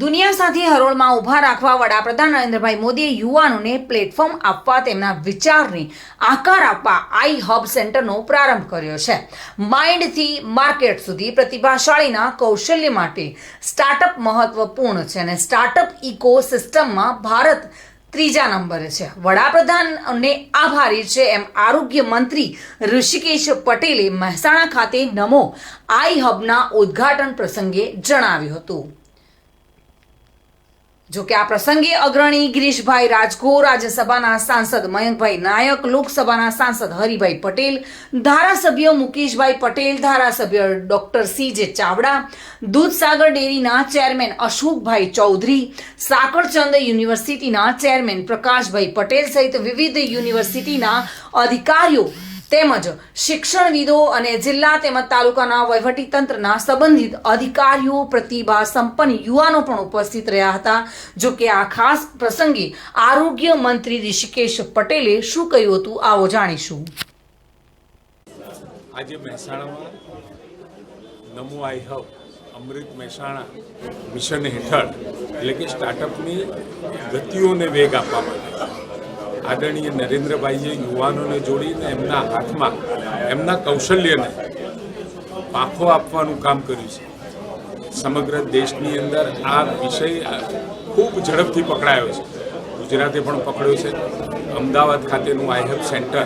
દુનિયા સાથે હરોળમાં ઊભા રાખવા વડાપ્રધાન નરેન્દ્રભાઈ મોદીએ યુવાનોને પ્લેટફોર્મ આપવા તેમના વિચારને આકાર આપવા આઈ હબ સેન્ટરનો પ્રારંભ કર્યો છે. માઇન્ડથી માર્કેટ સુધી પ્રતિભાશાળીના કૌશલ્ય માટે સ્ટાર્ટઅપ મહત્વપૂર્ણ છે અને સ્ટાર્ટઅપ ઇકો સિસ્ટમમાં ભારત ત્રીજા નંબરે છે. વડાપ્રધાનને આભારી છે એમ આરોગ્ય મંત્રી ઋષિકેશ પટેલે મહેસાણા ખાતે નમો આઈ હબના ઉદ્ઘાટન પ્રસંગે જણાવ્યું હતું. જો કે આ પ્રસંગે અગ્રણી ગિરીશભાઈ રાજગોર રાજ્યસભાના સાંસદ મયંકભાઈ નાયક, લોકસભાના સાંસદ હરિભાઈ પટેલ, ધારાસભ્ય મુકેશભાઈ પટેલ, ધારાસભ્ય ડોક્ટર સી જે ચાવડા, દૂધસાગર ડેરીના ચેરમેન અશોકભાઈ ચૌધરી, સાકરચંદ યુનિવર્સિટીના ચેરમેન પ્રકાશભાઈ પટેલ સહિત વિવિધ યુનિવર્સિટીના અધિકારીઓ તેમજ શિક્ષણવિદો અને જિલ્લા તેમજ તાલુકાના વહીવટીતંત્રના સંબંધિત અધિકારીઓ પ્રતિભા સંપન્ન યુવાનો પણ ઉપસ્થિત રહ્યા હતા. જો કે આ ખાસ પ્રસંગે આરોગ્ય મંત્રી ઋષિકેશ પટેલે શું કહ્યું હતું, આવો જાણીશું. આજે મહેસાણામાં Namo I hub Amrut Mahesana mission હેઠળ એટલે કે સ્ટાર્ટઅપની ગતિઓને વેગ આપવા માટે આદરણીય નરેન્દ્રભાઈએ યુવાનોને જોડીને એમના હાથમાં, એમના કૌશલ્યને પાખો આપવાનું કામ કર્યું છે. સમગ્ર દેશની અંદર આ વિષય ખૂબ ઝડપથી પકડાયો છે. ગુજરાતે પણ પકડ્યો છે. અમદાવાદ ખાતેનું આઈહબ સેન્ટર.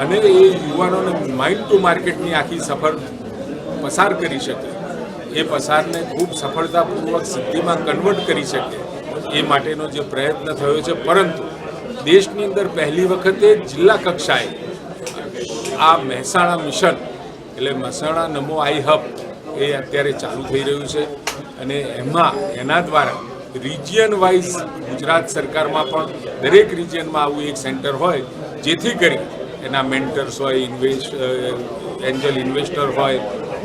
અને એ યુવાનોને માઇન્ડ ટુ માર્કેટની આખી સફર પસાર કરી શકે. એ પસારને ખૂબ સફળતાપૂર્વક સિદ્ધિમાં કન્વર્ટ કરી શકે. એ માટેનો જે પ્રયત્ન થયો છે, પરંતુ દેશની અંદર પહેલી વખતે જિલ્લા કક્ષાએ આ મહેસાણા મિશન, એટલે મહેસાણા નમો આઈ હબ, એ અત્યારે ચાલુ થઈ રહ્યું છે. અને એમાં, એના દ્વારા રિજિયન વાઇઝ ગુજરાત સરકારમાં પણ દરેક રિજિયનમાં આવું એક સેન્ટર હોય, જેથી કરી એના મેન્ટર્સ હોય ઇન્વેસ્ટ એન્જલ ઇન્વેસ્ટર હોય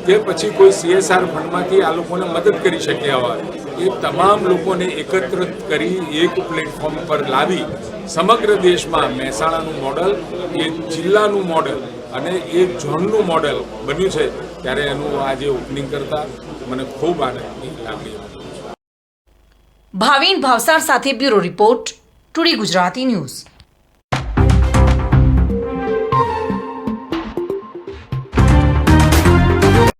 કે પછી કોઈ સીએસઆર ફંડમાંથી આ લોકોને મદદ કરી શક્યા હોય, એ તમામ લોકોને એકત્રિત કરી એક પ્લેટફોર્મ પર લાવી સમગ્ર દેશમાં મહેસાણાનું મોડલ એ જિલ્લાનું મોડલ અને એ ઝોનનું મોડલ બન્યું છે, ત્યારે એનું આજે ઓપનિંગ કરતા મને ખૂબ આનંદની લાગણી ભાવિન ભાવસાર સાથે bureau report, today Gujarati news.